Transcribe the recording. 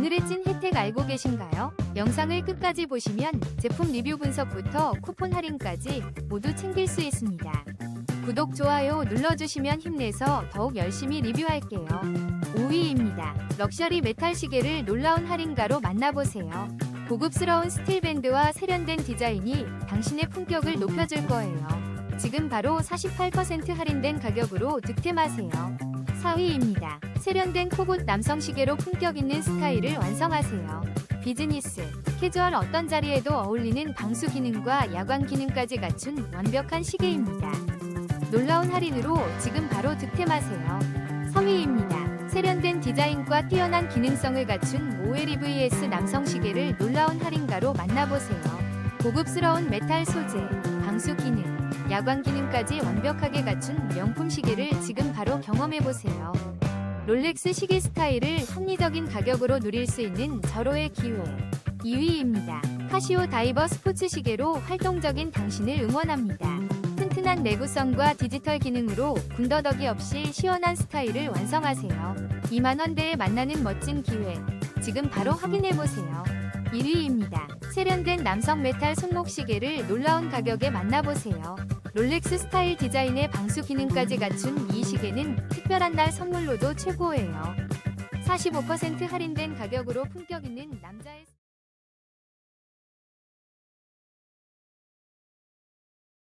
오늘의 찐 혜택 알고 계신가요? 영상을 끝까지 보시면 제품 리뷰 분석부터 쿠폰 할인까지 모두 챙길 수 있습니다. 구독, 좋아요 눌러주시면 힘내서 더욱 열심히 리뷰할게요. 5위입니다. 럭셔리 메탈 시계를 놀라운 할인가로 만나보세요. 고급스러운 스틸밴드와 세련된 디자인이 당신의 품격을 높여줄 거예요. 지금 바로 48% 할인된 가격으로 득템하세요. 4위입니다. 세련된 코곳 남성 시계로 품격 있는 스타일을 완성하세요. 비즈니스, 캐주얼 어떤 자리에도 어울리는 방수 기능과 야광 기능까지 갖춘 완벽한 시계입니다. 놀라운 할인으로 지금 바로 득템하세요. 3위입니다. 세련된 디자인과 뛰어난 기능성을 갖춘 OLEVS 남성 시계를 놀라운 할인가로 만나보세요. 고급스러운 메탈 소재, 방수 기능, 야광 기능까지 완벽하게 갖춘 명품 시계를 지금 바로 경험해보세요. 롤렉스 시계 스타일을 합리적인 가격으로 누릴 수 있는 절호의 기회. 2위입니다. 카시오 다이버 스포츠 시계로 활동적인 당신을 응원합니다. 튼튼한 내구성과 디지털 기능으로 군더더기 없이 시원한 스타일을 완성하세요. 2만원대에 만나는 멋진 기회. 지금 바로 확인해보세요. 1위입니다. 세련된 남성 메탈 손목 시계를 놀라운 가격에 만나보세요. 롤렉스 스타일 디자인의 방수 기능까지 갖춘 이 시계는 특별한 날 선물로도 최고예요. 45% 할인된 가격으로 품격 있는 남자의